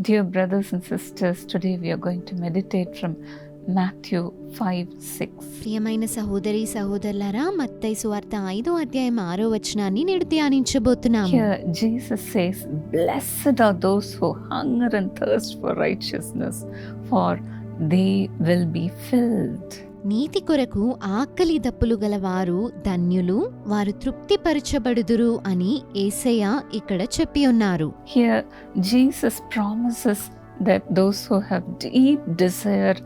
Dear brothers and sisters, today we are going to meditate from Matthew 5 6. ప్రియమైన సహోదరి సహోదరులారా మత్తయి సువార్త ఐదో అధ్యాయం ఆరో వచనాన్ని నేడు ధ్యానించబోతున్నాము Here Jesus says, Blessed are those who hunger and thirst for righteousness, for they will be filled. నీతి కొరకు ఆకలి దప్పులు గల వారు ధన్యులు వారు తృప్తిపరచబడుదురు అని ఏసయ్య ఇక్కడ చెప్పి ఉన్నారు desire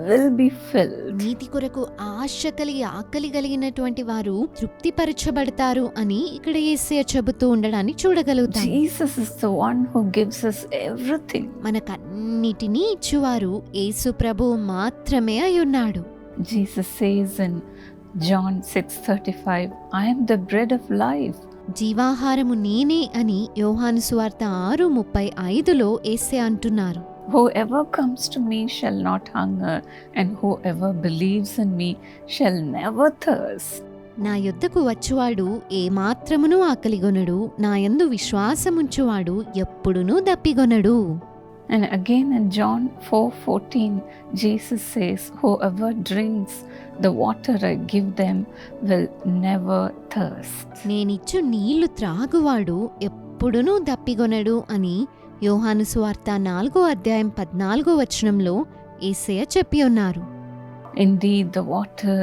will be filled. నీతి కొరకు ఆశ కలిగి ఆకలి కలిగినటువంటి వారు తృప్తిపరచబడతారు అని ఇక్కడ ఏసయ్య చెబుతూ ఉండడాన్ని చూడగలుగుతాం us everything. మనకన్నిటినీ ఇచ్చువారు యేసు ప్రభు మాత్రమే అయి ఉన్నాడు Jesus says in John 6:35, I am the bread of life. జీవాహారము నేనే అని యోహాను సువార్త ఆరు ముప్పై ఐదులో ఏసే అంటున్నారు. Whoever comes to me shall not hunger and whoever believes in me shall never thirst నా యుద్ధకు వచ్చువాడు ఏమాత్రమును ఆకలిగొనడు నా యందు విశ్వాసముంచువాడు ఎప్పుడునూ దప్పిగొనడు. And again in John 4:14, Jesus says, Whoever drinks the water I give them will never thirst. నేనిచ్చు నీళ్ళు త్రాగువాడు ఎప్పుడునూ దప్పిగొనడు అని యోహాను సువార్త నాలుగో అధ్యాయం పద్నాలుగో వచనంలో ఏసయ్య చెప్పి ఉన్నారు Indeed, the water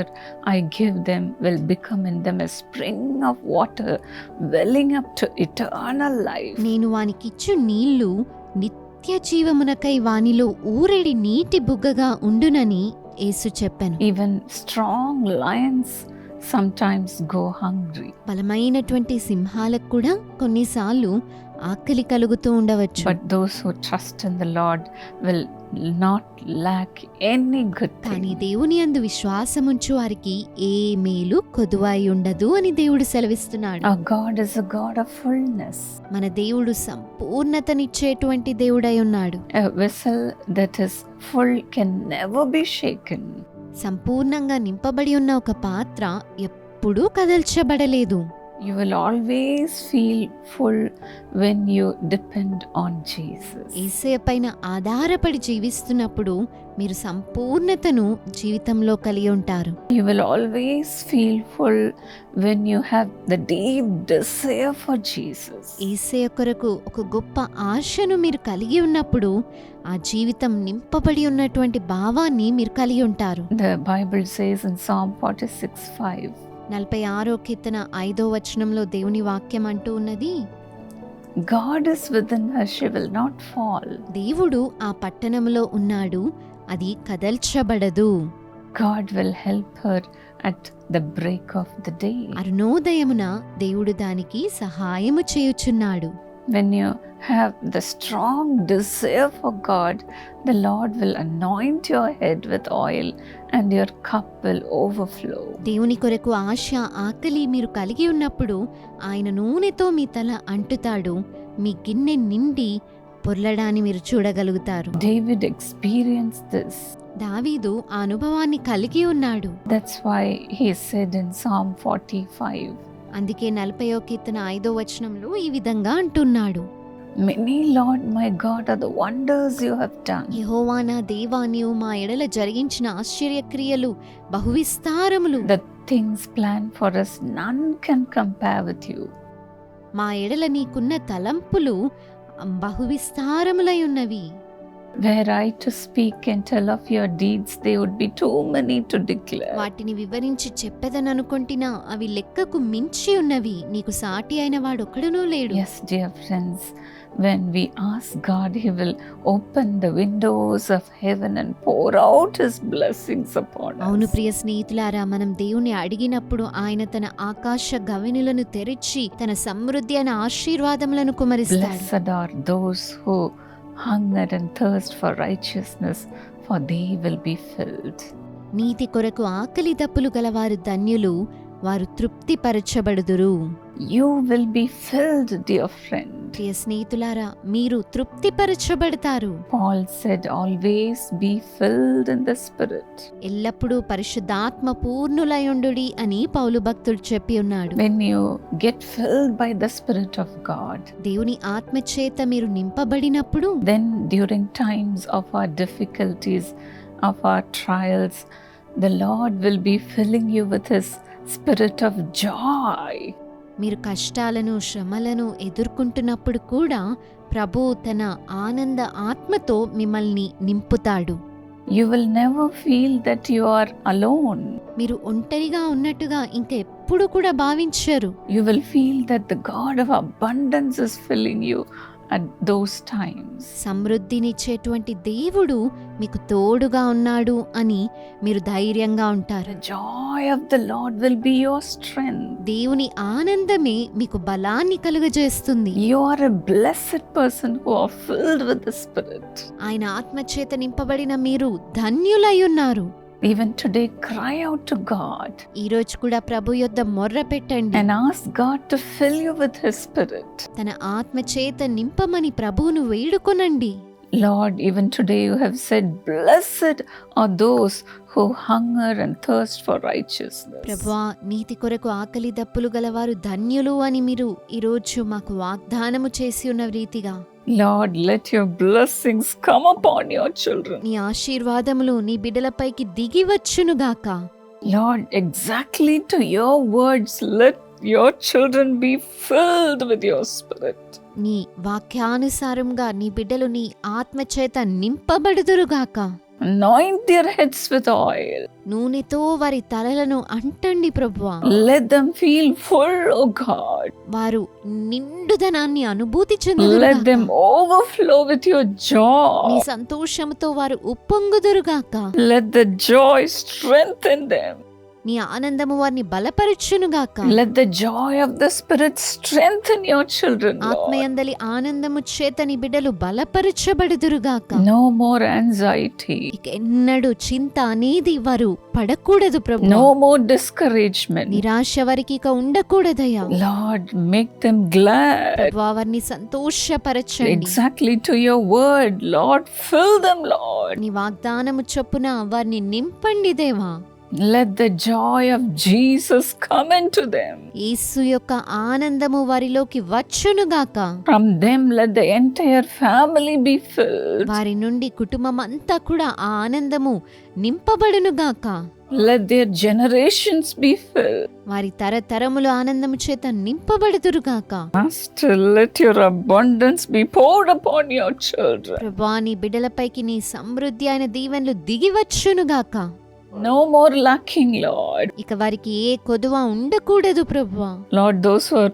I give them will become in them a spring of water welling up to eternal life. నేను వానికిచ్చు నీళ్ళు నిత్య జీవమునకై వానిలో ఊరెడి నీటి బుగ్గగా ఉండునని యేసు చెప్పెను. Even strong lions sometimes go hungry, బలమైనటువంటి సింహాలకు కూడా కొన్నిసార్లు ఆకలి కలుగుతూ ఉండవచ్చు but those who trust in the Lord will not lack any good కానీ. దేవుని అందు విశ్వాసముంచు వారికి ఏ మేలు కొదువాయి ఉండదు అని దేవుడు సెలవిస్తున్నాడు Our God is a God of fullness. మన దేవుడు సంపూర్ణతనిచ్చేటువంటి దేవుడై ఉన్నాడు A vessel that is full can never be shaken. సంపూర్ణంగా నింపబడి ఉన్న ఒక పాత్ర ఎప్పుడూ కదల్చబడలేదు You will always feel full when you depend on Jesus. ఏసయ పైన ఆధారపడి జీవిస్తున్నప్పుడు మీరు సంపూర్ణతను జీవితంలో కలిగి ఉంటారు You will always feel full when you have the deep desire for Jesus. ఏసయ కొరకు ఒక గొప్ప ఆశను మీరు కలిగి ఉన్నప్పుడు ఆ జీవితం నింపబడి ఉన్నటువంటి భావాన్ని మీరు కలిగి ఉంటారు The Bible says in Psalm 46 5, నలభై ఆరో కీర్తన ఐదో వచనంలో దేవుని వాక్యం అంటూ ఉన్నది God is within her, she will not fall. దేవుడు ఆ పట్టణంలో ఉన్నాడు అది కదల్చబడదు God will help her at the break of the day. అరుణోదయమున దేవుడు దానికి సహాయము చేయుచున్నాడు When you have the strong desire for God, the Lord will anoint your head with oil and your cup will overflow. దేవుని కొరకు ఆశ ఆకలి మీరు కలిగి ఉన్నప్పుడు ఆయన నూనెతో మీ తల అంటుతాడు మీ గిన్నె నిండి పొర్లడాన్ని మీరు చూడగలుగుతారు David experienced this. దావీదు ఆ అనుభవాన్ని కలిగి ఉన్నాడు That's why he said in Psalm 45 అందుకే నలభైయో కీర్తన ఐదో వచనంలో ఈ విధంగా అంటున్నాడు Many, Lord my God, are the wonders you have done. యెహోవా నా దేవా నీవు మా ఎడల జరిగించిన ఆశ్చర్యక్రియలు బహువిస్తారములు The things planned for us, none can compare with you. మా ఎడల నీకున్న తలంపులు బహువిస్తారములై ఉన్నవి Were I to speak and tell of your deeds, they would be too many to declare. వాటిని వివరించి చెప్పెదననుకొంటినా అవి లెక్కకు మించి ఉన్నవి నీకు సాటి అయిన వాడొక్కడునూ లేడు Yes, dear friends, when we ask God, He will open the windows of heaven and pour out His blessings upon అవును. ప్రియ స్నేహితులారా మనం దేవుని అడిగినప్పుడు ఆయన తన ఆకాశ గవినులను తెరిచి తన సమృద్ధి అయిన ఆశీర్వాదములను కుమరిస్తాడు Blessed are those who hunger and thirst for righteousness for they will be filled నీతి కొరకు ఆకలి దప్పులు గలవారు ధన్యులు వారు తృప్తిపరచబడుదురు. You will be filled dear friend ప్రియ స్నేహితులారా మీరు తృప్తిపరచబడతారు. Paul said always be filled in the spirit ఎల్లప్పుడూ పరిశుద్ధాత్మ పూర్ణులై ఉండుడి అని పౌలు భక్తుడు చెప్పి ఉన్నాడు. When you get filled by the spirit of God దేవుని ఆత్మ చేత మీరు నింపబడినప్పుడు then during times of our difficulties of our trials the Lord will be filling you with his spirit of joy మీరు కష్టాలను శ్రమలను ఎదుర్కొంటున్నప్పుడు కూడా ప్రభు తన ఆనంద ఆత్మతో మిమ్మల్ని నింపుతాడు. You will never feel that you are alone మీరు ఒంటరిగా ఉన్నట్టుగా ఇంకా ఎప్పుడు కూడా భావించరు. You will feel that the God of abundance is filling you సమృద్ధినిచ్చేటువంటి దేవుడు మీకు తోడుగా ఉన్నాడు అని మీరు ధైర్యంగా ఉంటారు. Joy of the Lord will be your strength దేవుని ఆనందమే మీకు బలాన్ని కలుగజేస్తుంది. You are a blessed person who the spirit ఆయన ఆత్మచేత నింపబడిన మీరు ధన్యులై ఉన్నారు. Even today, cry out to God ఈ రోజు కూడా ప్రభు యొద్ద మొర్ర పెట్టండి and ask God to fill you with His Spirit. తన ఆత్మచేత నింపమని ప్రభువును వేడుకొనండి Lord, even today you have said, Blessed are those who hunger and thirst for righteousness. ప్రభువా నీతి కొరకు ఆకలి దప్పులు గలవారు ధన్యులు అని మీరు ఈరోజు మాకు వాగ్దానము చేసి ఉన్న రీతిగా Lord, let your blessings come upon your children. నీ ఆశీర్వాదములు నీ బిడ్డలపైకి దిగి వచ్చునుగాక Lord, exactly to your words, let your children be filled with your Spirit. నీ వాక్యానుసారంగా నీ బిడ్డలు నీ ఆత్మచేత నింపబడుదురుగాక నాయింటి హెడ్స్ విత్ ఆయిల్ నూనెతో వారి తలలను అంటండి ప్రభువా. Let them feel full God వారు నిండుదనాన్ని అనుభూతి చెందు let them overflow with your joy సంతోషంతో వారు ఉప్పొంగుదురు గాక. Let the joy strength in them నీ ఆనందము వారిని బలపరచునుగాక let the joy of the spirit strength in your children ఆత్మయందలి ఆనందము చేత నీ బిడ్డలు బలపరచబడుదురుగాక నో మోర్ యాంగ్జైటీ ఇక ఎన్నడూ చింత అనేది వరు పడకూడదు ప్రభు. నో మోర్ డిస్కరేజ్మెంట్ నిరాశ వారికి ఇక ఉండకూడదయ్యా. లార్డ్ మేక్ దెం గ్లాడ్ వారిని సంతోషపరచండి. Exactly to your word Lord fill them Lord నీ వాగ్దానము చొప్పున వారిని నింపండి దేవా. Let the joy of Jesus come into them. యేసు యొక్క ఆనందము వారిలోకి వచ్చునుగాక From them, let the entire family be filled. వారి నుండి కుటుంబం అంతా కూడా ఆ ఆనందము నింపబడునుగాక Let their generations be filled. వారి తరతరములు ఆనందము చేత నింపబడుదురుగాక Master, let your abundance be poured upon your children. ప్రభా నీ బిడ్డలపైకి నీ సమృద్ధి అయిన దీవెనలు దిగివచ్చునుగాక నో లాకింగ్ లార్డ్ ఇక వారికి ఏ కొదువ ఉండకూడదు ప్రభువా. Lord those are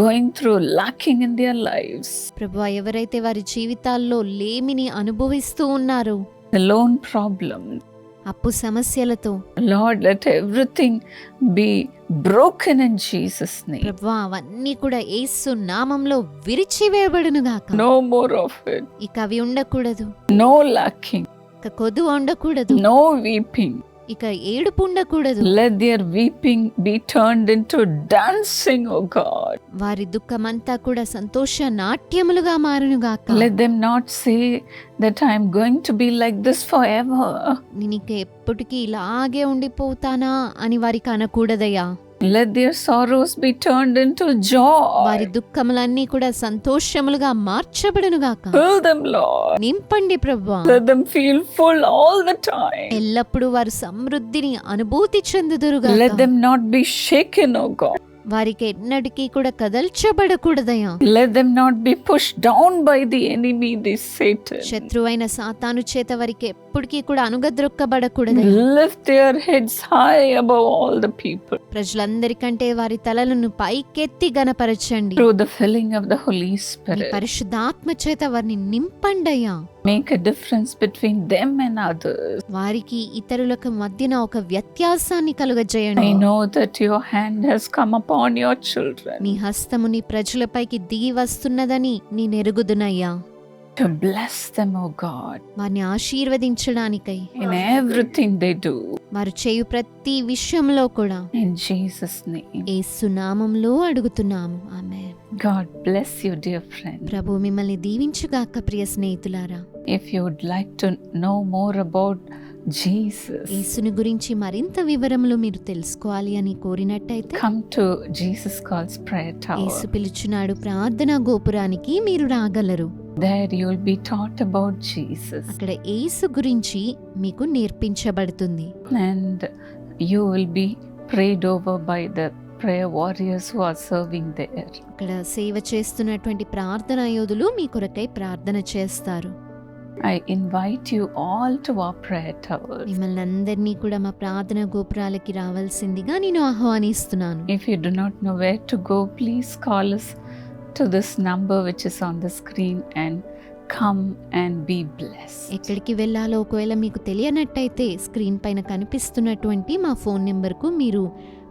going through lacking in their lives ప్రభువా ఎవరైతే వారి జీవితాల్లో లేమిని అనుభవిస్తూ ఉన్నారో లోన్ ప్రాబ్లమ్ అప్పు సమస్యలతో. Lord let everything be broken in Jesus name ప్రభువా అవన్నీ కూడా యేసు నామంలో విరిచివేయబడును నో మోర్ ఆఫ్ ఇక అవి ఉండకూడదు. నో లాకింగ్ ఇక కొదు ఉండకూడదు. నో వీపింగ్ ఇక ఏడుపు ఉండకూడదు. Let weeping be to dancing O God వారి దుఃఖమంతా కూడా సంతోష నాట్యములుగా మారునుగా let not say that I'm going to be like this forever నేను ఇక ఎప్పటికీ ఇలాగే ఉండిపోతానా అని వారికి అనకూడదయ్యా. Let their sorrows be turned into joy వారి దుఃఖములన్నీ కూడా సంతోషములుగా మార్చబడును గాక. ఫిల్ నింపండి ప్రభువా let them all the time ఎల్లప్పుడు వారు సమృద్ధిని అనుభూతి చెందుదురు గాక. Not be shaken O God వారికి ఎన్నటికి కూడా కదల్చబడకూడదయా. Let not be pushed down by the enemy the Satan శత్రువైన సాతాను చేత వారికి ఎప్పటికీ కూడా అనుగద్రొక్కబడకూడదు ప్రజలందరికంటే వారి తలలను పైకెత్తి గనపరచండి. పరిశుద్ధాత్మ చేత వారిని నింపండియా make difference between them and others వారికి ఇతరులకు మధ్యన ఒక వ్యత్యాసాన్ని కలుగజేయండి. I know that your hand has come upon your children నీ హస్తము నీ ప్రజలపైకి దిగి వస్తున్నదని నేను ఎరుగుదునయ్యా. To bless them, O God, వారిని ఆశీర్వదించడానికై in everything they do. వారు చేయు ప్రతి విషయంలో కూడా In Jesus' name. యేసు నామంలో అడుగుతున్నాము ఆమె God bless you, dear friend. ప్రభు మిమ్మల్ని దీవించుగాక ప్రియ స్నేహితులారా If you would like to know more about Jesus, యేసుని గురించి మరింత వివరములు మీరు తెలుసుకోవాలి అని కోరినట్టయితే come to Jesus Calls Prayer Yesu Tower. పిలుచున్నాడు ప్రార్థనా గోపురానికి మీరు రాగలరు అక్కడ యేసు గురించి మీకు నేర్పించబడుతుంది. And you will be prayed over by the prayer warriors who serving there అక్కడ సేవ చేస్తున్నటువంటి ప్రార్థన యోధులు మీ కొరకై ప్రార్థన చేస్తారు. I invite you all to our prayer కూడా మా ప్రార్థన గోపురాలకి రావాల్సిందిగా నేను ఆహ్వానిస్తున్నాను. If you do not know where to go please call to this number which is on the screen and come and be blessed. ఎక్కడికి వెళ్ళాలో ఒకవేళ మీకు తెలియనట్టయితే స్క్రీన్ పైన కనిపిస్తున్నటువంటి మా ఫోన్ నెంబర్కు మీరు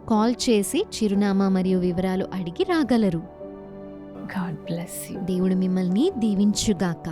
కాల్ చేసి చిరునామా మరియు వివరాలు అడిగి రాగలరు God bless you. దేవుడు మిమ్మల్ని దీవించుగాక